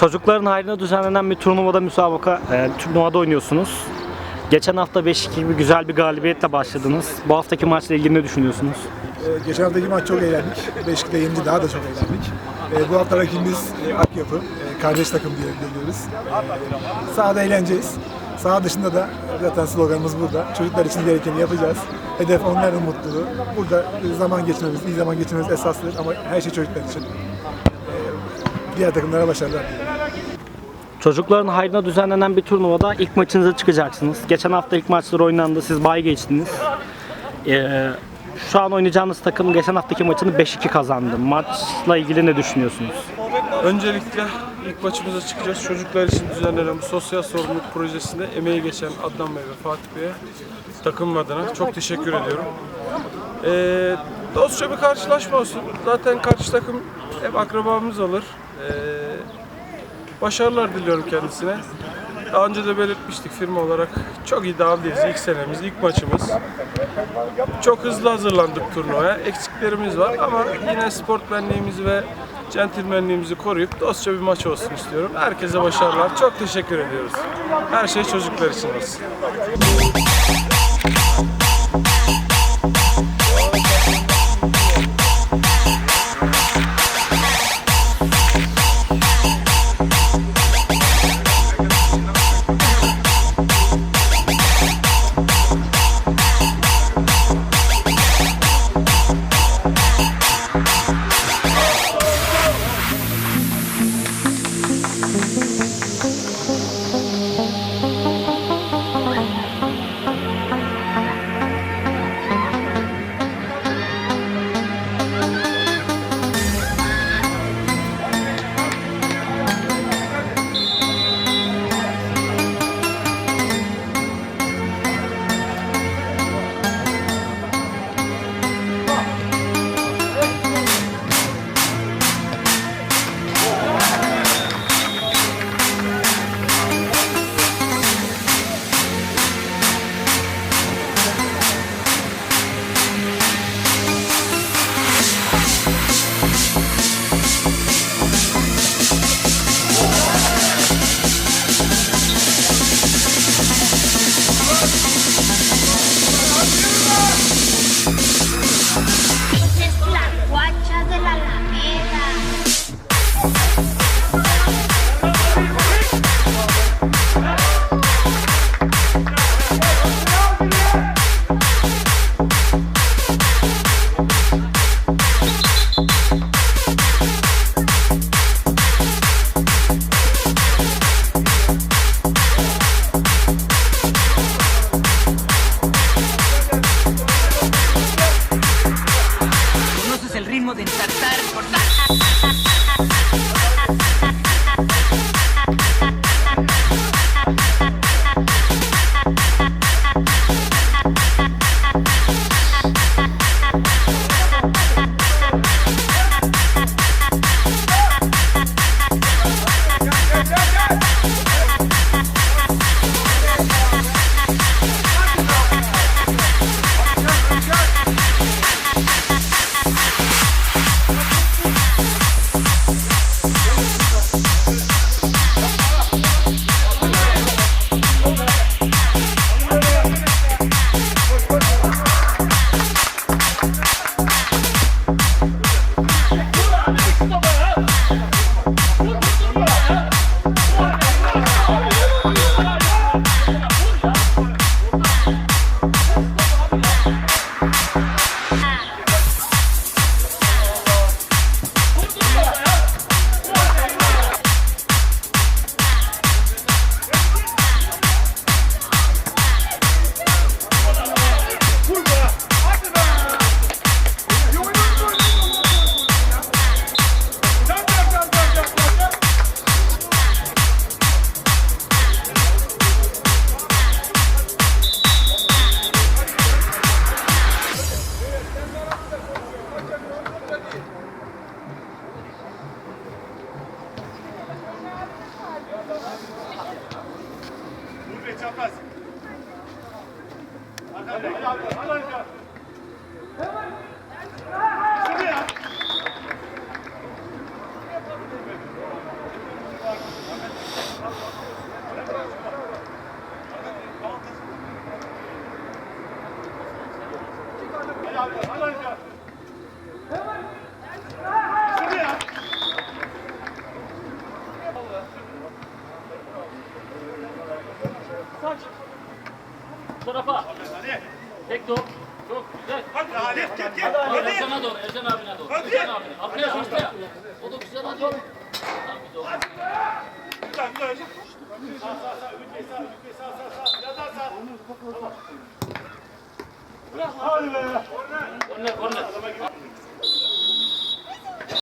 Çocukların hayrına düzenlenen bir turnuvada müsabaka, e, turnuvada oynuyorsunuz. Geçen hafta 5-2 gibi güzel bir galibiyetle başladınız. Bu haftaki maçla ilgili ne düşünüyorsunuz? Ee, geçen haftaki maç çok eğlendik. Beşik'te yenince daha da çok eğlendik. Ee, bu hafta rakibimiz e, Akyapı. E, kardeş takım diye görüyoruz. Ee, sahada eğleneceğiz. Saha dışında da zaten sloganımız burada. Çocuklar için gerekeni yapacağız. Hedef onların mutluluğu. Burada e, zaman geçirmemiz, iyi zaman geçirmemiz esastır ama her şey çocuklar için. Ee, diğer takımlara başarılar diliyorum. Çocukların hayrına düzenlenen bir turnuvada ilk maçınıza çıkacaksınız. Geçen hafta ilk maçlar oynandı, siz bay geçtiniz. E, şu an oynayacağınız takım geçen haftaki maçını 5-2 kazandı. Maçla ilgili ne düşünüyorsunuz? Öncelikle ilk maçımıza çıkacağız. Çocuklar için düzenlenen bu sosyal sorumluluk projesinde emeği geçen Adnan Bey ve Fatih Bey'e takımım adına çok teşekkür ediyorum. Ee, dostça bir karşılaşma olsun. Zaten karşı takım hep akrabamız olur. Ee, başarılar diliyorum kendisine. Daha önce de belirtmiştik firma olarak çok iddialıyız. İlk senemiz, ilk maçımız. Çok hızlı hazırlandık turnuvaya. Eksiklerimiz var ama yine sportmenliğimizi ve centilmenliğimizi koruyup dostça bir maç olsun istiyorum. Herkese başarılar. Çok teşekkür ediyoruz. Her şey çocuklar için olsun. çapraz. Hadi hadi hadi hadi. Şuraya. Hadi hadi hadi hadi. Tarafa. Tek top. Çok güzel. Hadi Ali git git. Hadi Ercan'a doğru. Ercan abine doğru. Ercan abine. Arkaya şuraya. O da güzel hadi. Tamam, bir de o. Korner korner.